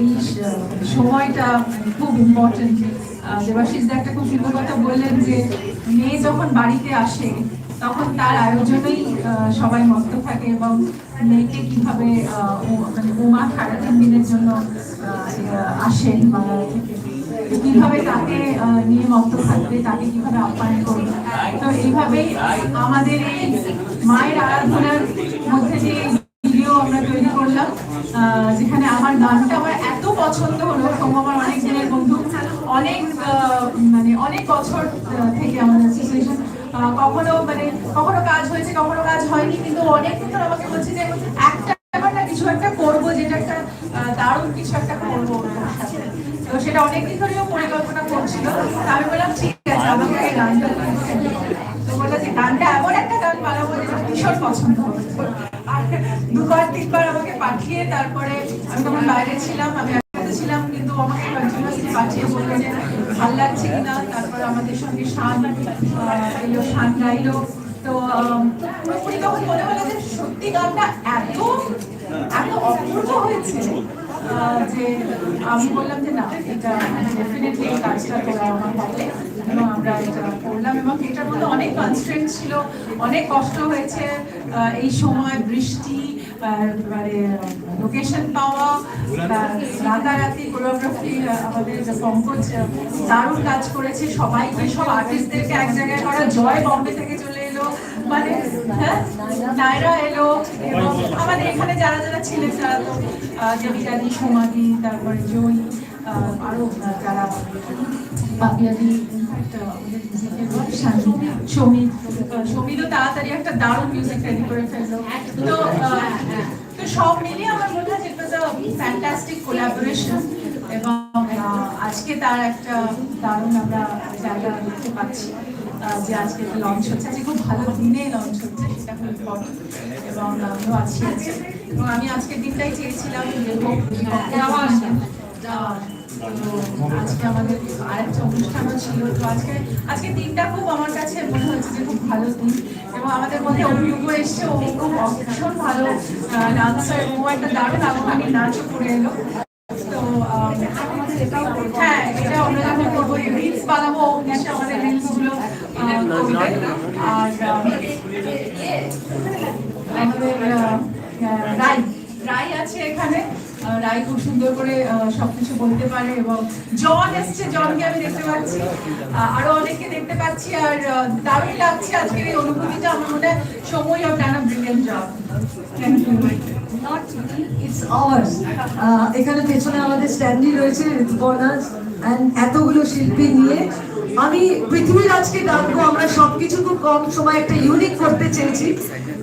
এই সময়টা খুব ইম্পর্টেন্ট দেবাশিস একটা খুব সুন্দর কথা বললেন যে, মেয়ে যখন বাড়িতে আসে, তখন তার আয়োজনেই সবাই মস্ত থাকে এবং মেয়েকে কীভাবে মানে উমা সাড়ে তিন দিনের জন্য আসেন বাংলা থেকে। কীভাবে তাকে নিয়ে মস্ত থাকবে, তাকে কীভাবে আপ্যায়ন করবে? তো এইভাবেই আমাদের এই মায়ের আরাধনার মধ্যে দিয়ে ভিডিও আমরা তৈরি করলাম। যেখানে গানটা আমার এত পছন্দ হলো আমার অনেক দিনের বন্ধু। অনেক মানে অনেক বছর থেকে আমাদের অ্যাসোসিয়েশন কখনো মানে কখনো কাজ হয়েছে, কখনো কাজ হয়নি, কিন্তু অনেক দিন ধরে আমাকে বলছে যে একটা ব্যাপার না, কিছু একটা করব, যেটা একটা দারুণ কিছু একটা করব তো সেটা অনেকদিন ধরেও পরিকল্পনা করছিল। আমি বললাম, ঠিক আছে, আমাকে গানটা তো বলল যে, গানটা এমন ভীষণ পছন্দ আর দুবার তিনবার আমাকে পাঠিয়ে তারপরে আমি তখন বাইরে ছিলাম, আমি ছিলাম, কিন্তু আমাকে কন্টিনিউসলি পাঠিয়ে বলল যে ভালো লাগছে কিনা। তারপর আমাদের সঙ্গে শান এলো, শান গাইলো। তো পুরোপুরি তখন মনে হলো যে সত্যি গানটা এত এত অপূর্ব হয়েছে। যে আমি বললাম যে না, এটা ডেফিনেটলি এই কাজটা করা আমার এবং আমরা এটা করলাম? এবং এটার মধ্যে অনেক কনস্ট্রেন্ট ছিল, অনেক কষ্ট হয়েছে এই সময় বৃষ্টি মানে লোকেশন পাওয়া রাতারাতি কোরিওগ্রাফি আমাদের পঙ্কজ দারুণ কাজ করেছে। সবাইকে, সব আর্টিস্টদেরকে এক জায়গায় করা। জয় বম্বে থেকে চলে এলো মানে হ্যাঁ? এলো এবং আমাদের এখানে যারা যারা ছিলেন তারা তো আহ, দেবিকাদি সোমাদি তারপরে জয়ী আহ, আরও যারা বাপিয়াদি তাড়াতাড়ি একটা দারুণ করে ফেলল। তো সব মিলিয়ে আমার মনে হয় ফ্যান্টাস্টিক কোলাবোরেশন এবং আজকে তার একটা দারুণ আমরা জায়গা দেখতে পাচ্ছি। যে আজকে লঞ্চ হচ্ছে, আজকে খুব ভালো দিনে লঞ্চ হচ্ছে, সেটা খুব ইম্পর্টেন্ট এবং আমিও আছি আজকে। এবং আমি আজকের দিনটাই চেয়েছিলাম যাওয়ার আজকে আমাদের আরেকটা অনুষ্ঠানও ছিল। তো আজকে আজকে দিনটা খুব আমার কাছে মনে হচ্ছে যে খুব ভালো দিন এবং আমাদের মধ্যে অভিযোগ এসছে, ও খুব ভীষণ ভালো ডান্সার ও একটা দারুণ আবহানী নাচও করে এলো। তো আহ, হ্যাঁ এটা আমরা যখন করব রিলস বানাবো আমাদের আহ, করবে। আর আহ, আমাদের রাই আছে এখানে। রাই খুব সুন্দর করে সবকিছু বলতে পারে এবং জন এসছে, জনকে আমি দেখতে পাচ্ছি। আরও অনেককে দেখতে পাচ্ছি আর দারুণ লাগছে আজকের এই অনুভূতিটা। আমার মনে সময় of done brilliant job thank you এখানে পেছনে আমাদের স্ট্যান্ডি রয়েছে ঋতুপর্ণাস এতগুলো শিল্পী নিয়ে। আমি পৃথিবীরাজকে ডাকবো, আমরা সবকিছু খুব কম সময় একটা ইউনিক করতে চেয়েছি।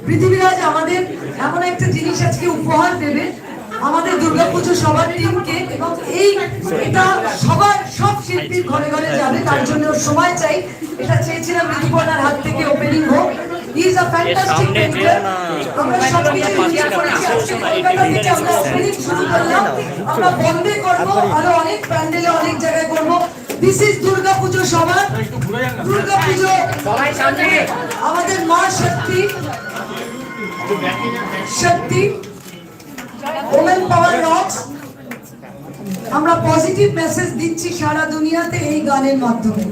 পৃথিবীরাজ আমাদের এমন একটা জিনিস আজকে উপহার দেবে আমাদের দুর্গাপুজো সবার টিমকে এবং এই এটা সবার সব শিল্পীর ঘরে ঘরে যাবে তার জন্য সময় চাই। এটা চেয়েছিলাম ঋতুপর্ণার হাত থেকে ওপেনিং হোক। ইজ আ ফ্যান্টাস্টিক পেন্টার আমরা সবকিছু ইন্ডিয়া করেছি। কলকাতা থেকে আমরা ওপেনিং শুরু করলাম। আমরা বন্ধে করব। আরও অনেক প্যান্ডেলে অনেক জায়গায় করব। দিস ইজ দুর্গা পুজো সবার দুর্গা পুজো আমাদের মা শক্তি। শক্তি। ওমেন পাওয়ার রক্স আমরা পজিটিভ মেসেজ দিচ্ছি সারা দুনিয়াতে এই গানের মাধ্যমে।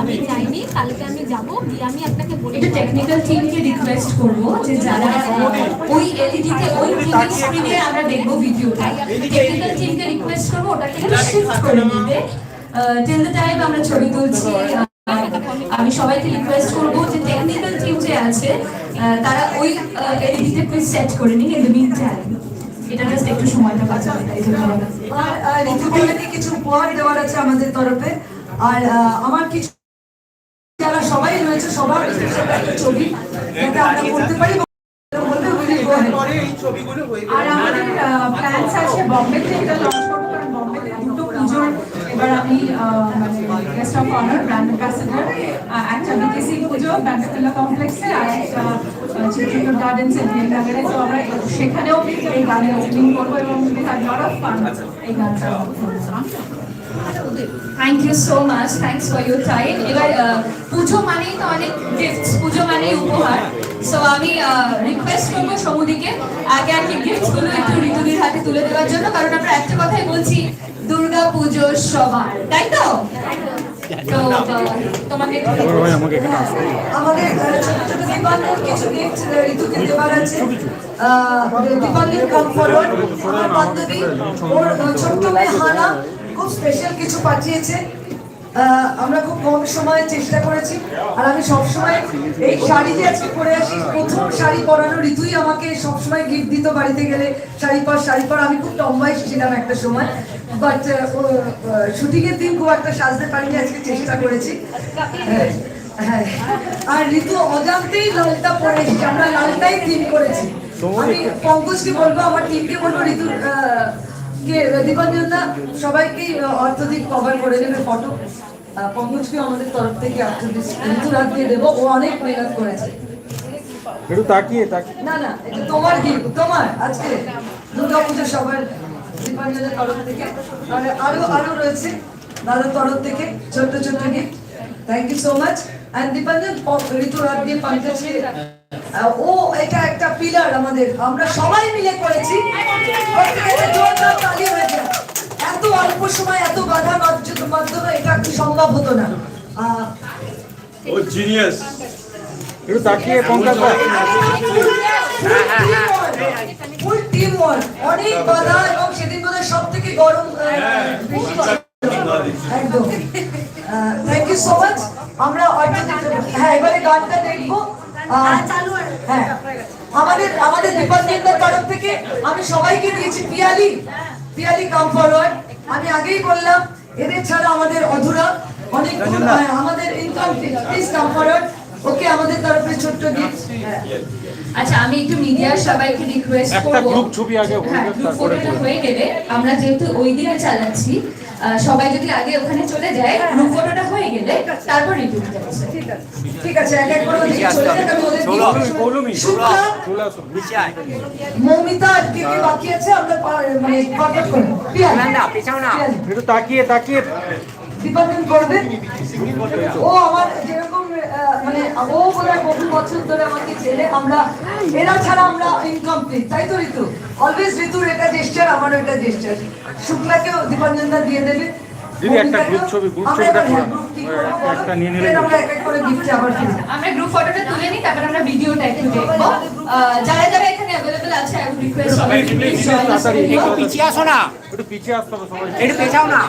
আমি যাইনি কালকে আমি যাব গিয়ে আমি আপনাকে বলে একটু টেকনিক্যাল টিমকে রিকোয়েস্ট করব যে যারা ওই এলইডিতে ওই টিভি স্ক্রিনে আমরা দেখব ভিডিওটা টেকনিক্যাল টিমকে রিকোয়েস্ট করব ওটাকে একটু শিফট করে নিতে টিল দ্য টাইম আমরা ছবি তুলছি। আমি সবাইকে রিকোয়েস্ট করব যে টেকনিক্যাল টিম যে আছে তারা ওই এলইডিতে প্লিজ সেট করে নিন ইন দ্য মিন টাইম এটা জাস্ট একটু সময়টা বাঁচাবে তাই জন্য আর ঋতুপর্ণাকে কিছু উপহার দেওয়ার আছে আমাদের তরফে আর আমার কিছু যারা সবাই রয়েছে সবার ছবি যাতে আমরা করতে পারি আর আমাদের প্ল্যানস আছে বম্বে থেকে লঞ্চ করব কারণ বম্বেতে দুটো পুজোর এবার আমি guest of honour brand ambassador একটা বিকেসি পুজো ব্যান্ডাকুল্লা কমপ্লেক্সে আর একটা চিত্রকূট গার্ডেন্স এর ভিয়েনাগারে তো আমরা সেখানেও এই গানের ওপেনিং করব এবং হ্যাভ লট অফ ফান এই গানটা। Thank you so much thanks for your time এবার পুজো মানেই তো অনেক গিফটস পুজো মানেই উপহার। সো আমি রিকোয়েস্ট করব সমুদিকে আগে আগে গিফটসগুলো একটু ঋতুদির হাতে তুলে দেওয়ার জন্য। কারণ আমরা একটা কথাই বলছি দুর্গা পুজো সবার। তাই তো? আমাদের ছোট ছোট কিছু গিফট ঋতুকে দেওয়ার আছে। আহ, দীপান্বর কাম ফরওয়ার্ড আমার বান্ধবী ওর আহ, ছোট্ট মেয়ে হানা। খুব স্পেশাল কিছু পাঠিয়েছে। আমরা খুব কম সময়ে চেষ্টা করেছি। আর আমি সবসময় এই শাড়ি যে আজকে পরে আসি প্রথম শাড়ি পরানো ঋতুই আমাকে সবসময় গিফট দিত বাড়িতে গেলে। শাড়ি পর শাড়ি পর। আমি খুব টম্বাই ছিলাম একটা সময়। বাট শুটিং এর দিন খুব একটা সাজতে পারিনি আজকে চেষ্টা করেছি। হ্যাঁ, হ্যাঁ। আর ঋতু অজান্তেই লালটা পরে এসেছে। আমরা লালটাই টিম করেছি। আমি পঙ্কজকে বলব আমার টিমকে বলব ঋতুর আহ, কে দীপাঞ্জন দা সবাইকেই কভার করে দেবে ফটো পঙ্কজকে আমাদের তরফ থেকে হাত দিয়ে দেবো। ও অনেক মেহনত করেছে। একটু তাকিয়ে তাকিয়ে না না এটা তোমার গিফট তোমার আজকে। দুর্গা পুজো সবার দীপাঞ্জনের তরফ থেকে। আর আরও আরও রয়েছে দাদার তরফ থেকে ছোট্ট ছোট্ট gift thank you so much and Dipanjan ঋতুর হাত দিয়ে পঙ্কজকে ও এটা একটা পিলার আমাদের। আমরা সবাই মিলে করেছি প্রত্যেকের জোরদার তালি হয়েছে এত অল্প সময় এত বাধা মাধ্য- মাধ্যমে এটা কি সম্ভব হতো না? ও জিনিয়াস একটু তাকিয়ে পঙ্কজ ভাই। Full teamwork. অনেক বাধা এবং সেদিন বোধহয় সব থেকে গরম। একদম। থ্যাংক ইউ সো মাচ আমরা হ্যাঁ এবারে গানটা দেখব। হ্যাঁ। আমাদের আমাদের ডিপার্টমেন্টের তরফ থেকে আমি সবাইকে দিয়েছি পিয়ালি। পিয়ালি কাম ফরওয়ার্ড আমি আগেই বললাম এদের ছাড়া আমাদের অধুরা অনেক আমাদের income please come forward okay আমাদের তরফে ছোট্ট গিফট আচ্ছা আমি একটু মিডিয়ার সবাইকে রিকোয়েস্ট একটা গ্রুপ ছবি আগে হয়ে হ্যাঁ গ্রুপ ফটোটা হয়ে গেলে আমরা যেহেতু ওই দিনে চালাচ্ছি সবাই যদি আগে ওখানে চলে যায় গ্রুপ ফটোটা হয়ে। গেলে তারপর রিভিউ ঠিক আছে। ঠিক আছে এক এক করে ওদিকে চলে যাক আমি ওদের মৌমিতা আর কে কে বাকি আছে আমরা পা- করব না না পিয়ালি না। একটু তাকিয়ে তাকিয়ে। ডিপার্টমেন্ট করবে। ও আমার মানে ও বলে বহু বছর ধরে আমাকে চেনে আমরা এরা ছাড়া আমরা ইনকমপ্লিট তাই তো ঋতু? অলওয়েজ ঋতুর এটা জেস্টার আমার এটা জেস্টার শুক্লাকেও দীপাঞ্জনদা দিয়ে দেবে। দিদি, একটা group ছবি, ছবিটা বলো? একটা নিয়ে Then আমরা এক এক করে গিফটে আবার আমরা গ্রুপ ফটোটা তুলে নিই তারপর আমরা ভিডিওটা একটু দেখব। যারা যারা এখানে অ্যাভেলেবল আছে আই উড রিকোয়েস্ট সবাই প্লিজ জয়েন আস পিছিয়ে আসো না। একটু পিছিয়ে আসতে হবে সবাই। একটু পেছাও না।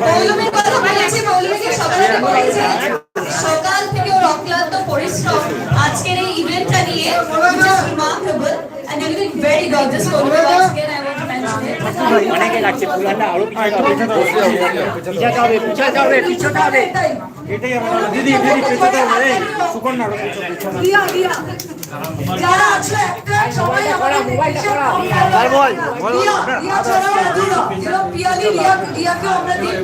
মৌলমীর কথা বলেছি সকাল থেকে ওর অক্লান্ত পরিশ্রম আজকের এই ইভেন্টটা নিয়ে just and looking very gorgeous মৌলমী once again I want to mention it. অনেকে লাগছে পুরানটা আরও পিছাতে হবে পিছাতে হবে পিছাতে হবে এটাই আমার দিদি দিদি পেছাতে হবে সুকন্যা আরও পেছাতে পেছাতে। দিয়া দিয়া। যারা আছে একটা সবাই রিয়া আমরা দিন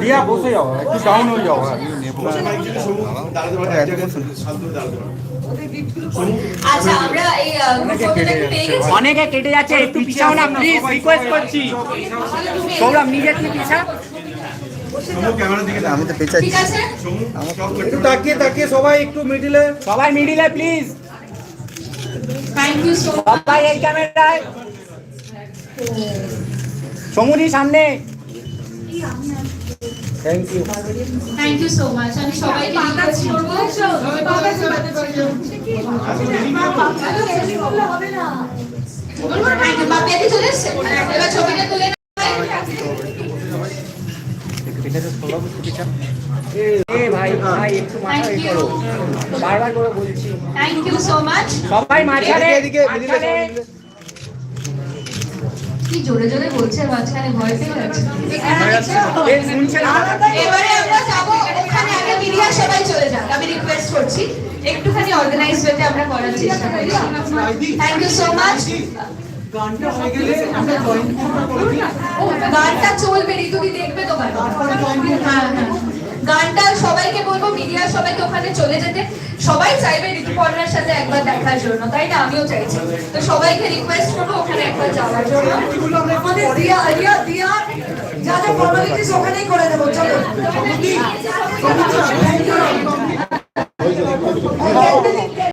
রিয়া বসে যাও একটু ডাউন হয়ে যাও। আচ্ছা অনেকে কেটে যাচ্ছে। একটু পিছাও না প্লিজ রিকোয়েস্ট করছি। সৌরভ নিজে কি পিছা। ঠিক আছে? একটু তাকিয়ে তাকিয়ে সবাই একটু মিডিলে সবাই মিডিলে প্লিজ থ্যাংক ইউ সো সবাই এই ক্যামেরায়। সমুদি সামনে। Thank you thank you so much আমি সবাইকে রিকোয়েস্ট করব। Thank you. বাপি চলে এসছে। এবার ছবিটা তুলে ভাই ভাই একটু মাথা Thank করো। বারবার করে বলছি। থ্যাংক ইউ সো মাচ সবাই মাঝখানে মাঝখানে। কি জোরে জোরে বলছে মাঝখানে ভয় পেয়ে যাচ্ছে। এ শুনছে না। এবারে আমরা যাব ওখানে আগে মিডিয়া সবাই চলে যাক। আমি রিকোয়েস্ট করছি একটুখানি অর্গানাইজ ওয়েতে আমরা করার চেষ্টা করছি থ্যাংক ইউ সো মাচ গানটা চলবে ঋতুদি দেখবে তো হ্যাঁ হ্যাঁ। গানটা সবাইকে বলব, মিডিয়া সবাইকে ওখানে চলে যেতে। সবাই চাইবে ঋতুপর্ণার সাথে একবার দেখার জন্য, তাই না? আমিও চাইছি। তো সবাইকে রিকোয়েস্ট করব ওখানে একবার যাওয়ার জন্য। আমাদের দিয়া দিয়া যা ফর্মালিটিস ওখানেই করে দেবো, চলো।